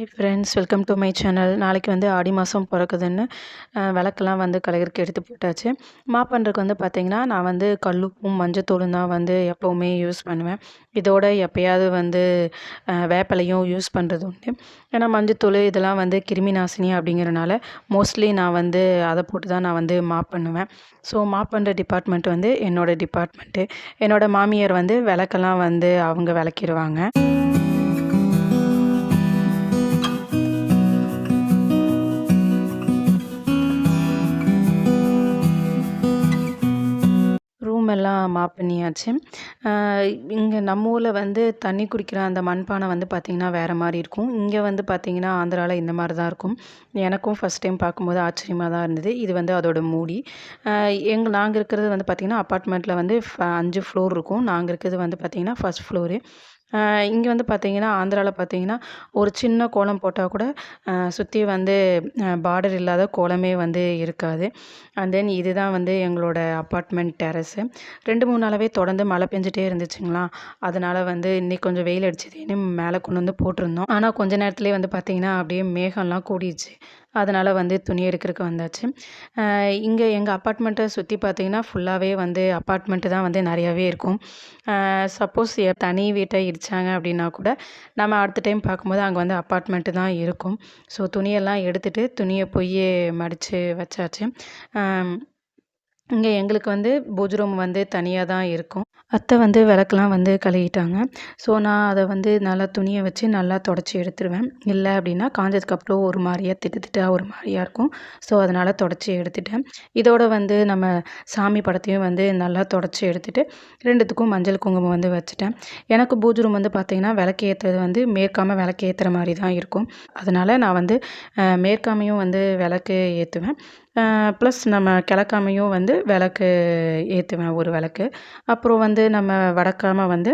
Hi friends welcome to my channel நாளைக்கு வந்து ஆடி மாதம் பிறக்குதுன்னு விளக்கெல்லாம் வந்து கலைகருக்கு எடுத்து போட்டாச்சு. மாப் வந்து பார்த்திங்கன்னா நான் வந்து கல்லுப்பும் மஞ்சத்தூளும் தான் வந்து எப்போவுமே யூஸ் பண்ணுவேன். இதோட எப்பயாவது வந்து வேப்பிலையும் யூஸ் பண்ணுறது உண்டு. ஏன்னா மஞ்சத்தூள் இதெல்லாம் வந்து கிருமி நாசினி அப்படிங்கிறனால மோஸ்ட்லி நான் வந்து அதை போட்டு தான் நான் வந்து மாப் பண்ணுவேன். ஸோ மாப் பண்ணுற டிபார்ட்மெண்ட் வந்து என்னோடய டிபார்ட்மெண்ட்டு என்னோடய மாமியார் வந்து விளக்கெல்லாம் வந்து அவங்க விளக்கிடுவாங்க. எல்லாம் மாப் பண்ணியாச்சு. இங்கே நம்ம ஊரில் வந்து தண்ணி குடிக்கிற அந்த மண்பானை வந்து பார்த்திங்கன்னா வேறு மாதிரி இருக்கும். இங்கே வந்து பார்த்திங்கன்னா ஆந்திராவில் இந்த மாதிரி தான் இருக்கும். எனக்கும் ஃபஸ்ட் டைம் பார்க்கும்போது ஆச்சரியமாக தான் இருந்தது. இது வந்து அதோட மூடி. எங்கள் நாங்கள் இருக்கிறது வந்து பார்த்திங்கன்னா அப்பார்ட்மெண்ட்டில் வந்து ஃப- அஞ்சு ஃப்ளோர் இருக்கும். நாங்கள் இருக்கிறது வந்து பார்த்திங்கன்னா ஃபஸ்ட் ஃப்ளோரு இங்கே வந்து பார்த்திங்கன்னா ஆந்திராவில் பார்த்திங்கன்னா ஒரு சின்ன கோலம் போட்டால் கூட சுற்றி வந்து பார்டர் இல்லாத கோலமே வந்து இருக்காது. அண்ட் தென் இதுதான் வந்து எங்களோட அப்பார்ட்மெண்ட் டெரஸு ரெண்டு மூணு நாளாகவே தொடர்ந்து மழை பெஞ்சிட்டே இருந்துச்சுங்களா? அதனால் வந்து இன்னைக்கு கொஞ்சம் வெயில் அடிச்சதுன்னு மேலே கொண்டு வந்து போட்டிருந்தோம். ஆனால் கொஞ்ச நேரத்துலேயே வந்து பார்த்திங்கன்னா அப்படியே மேகம்லாம் கூடிடுச்சு. அதனால் வந்து துணி எடுக்கிறதுக்கு வந்தாச்சு. இங்கே எங்கள் அப்பார்ட்மெண்ட்டை சுற்றி பார்த்திங்கன்னா ஃபுல்லாகவே வந்து அப்பார்ட்மெண்ட்டு தான் வந்து நிறையாவே இருக்கும். சப்போஸ் தனி வீட்டை இடித்தாங்க அப்படின்னா கூட நம்ம அடுத்த டைம் பார்க்கும்போது அங்கே வந்து அப்பார்ட்மெண்ட்டு தான் இருக்கும். ஸோ துணியெல்லாம் எடுத்துகிட்டு துணியை போய் மடித்து வச்சாச்சு. இங்கே எங்களுக்கு வந்து பூஜ் ரூம் வந்து தனியாக தான் இருக்கும். அத்தை வந்து விளக்கெலாம் வந்து கழுவிட்டாங்க. ஸோ நான் அதை வந்து நல்லா துணியை வச்சு நல்லா தொடச்சி எடுத்துருவேன். இல்லை அப்படின்னா காஞ்சதுக்கப்புறம் ஒரு மாதிரியா திட்டு திட்டா ஒரு மாதிரியா இருக்கும். ஸோ அதனால் தொடச்சி எடுத்துட்டேன். இதோட வந்து நம்ம சாமி படத்தையும் வந்து நல்லா தொடச்சி எடுத்துட்டு ரெண்டுத்துக்கும் மஞ்சள் குங்குமம் வந்து வச்சுட்டேன். எனக்கு பூஜை ரூம் வந்து பார்த்திங்கன்னா விளக்கு ஏற்றுறது வந்து மேற்காம விளக்கு ஏற்றுற மாதிரி தான் இருக்கும். அதனால் நான் வந்து மேற்காமையும் வந்து விளக்கு ஏற்றுவேன் ப்ளஸ் நம்ம கிழக்காமையும் வந்து விளக்கு ஏற்றுவேன் ஒரு விளக்கு. அப்புறம் வந்து வந்து நம்ம வடக்காமல் வந்து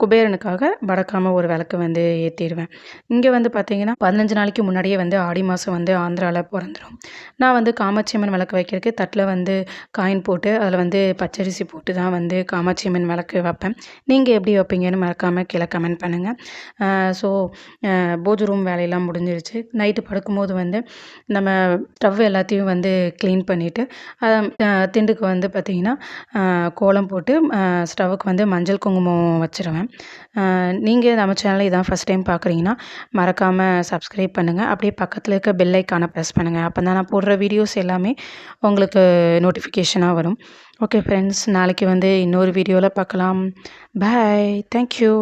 குபேரனுக்காக வடக்காமல் ஒரு விளக்கு வந்து ஏற்றிடுவேன் இங்கே வந்து பார்த்திங்கன்னா பதினஞ்சு நாளைக்கு முன்னாடியே வந்து ஆடி மாதம் வந்து ஆந்திராவில் பிறந்துடும் நான் வந்து காமாட்சி அம்மன் விளக்கு வைக்கிறதுக்கு தட்டில் வந்து காயின் போட்டு அதில் வந்து பச்சரிசி போட்டு தான் வந்து காமாட்சி அம்மன் விளக்கு வைப்பேன். நீங்கள் எப்படி வைப்பீங்கன்னு மறக்காமல் கீழே கமெண்ட் பண்ணுங்கள் ஸோ போஜ் ரூம் வேலையெல்லாம் முடிஞ்சிருச்சு. நைட்டு படுக்கும்போது வந்து நம்ம ஸ்டவ் எல்லாத்தையும் வந்து க்ளீன் பண்ணிவிட்டு திண்டுக்கு வந்து பார்த்திங்கன்னா கோலம் போட்டு ஸ்டவ்வுக்கு வந்து மஞ்சள் குங்குமம் வச்சுருவேன். நீங்கள் நம்ம சேனலை இதான் ஃபஸ்ட் டைம் பார்க்குறீங்கன்னா மறக்காமல் சப்ஸ்கிரைப் பண்ணுங்கள் அப்படியே பக்கத்தில் இருக்க பெல் ஐக்கானை ப்ரெஸ் பண்ணுங்கள் அப்போ தான் நான் போடுற வீடியோஸ் எல்லாமே உங்களுக்கு நோட்டிஃபிகேஷனாக வரும். ஓகே ஃப்ரெண்ட்ஸ் நாளைக்கு வந்து இன்னொரு வீடியோவில் பார்க்கலாம். Bye thank you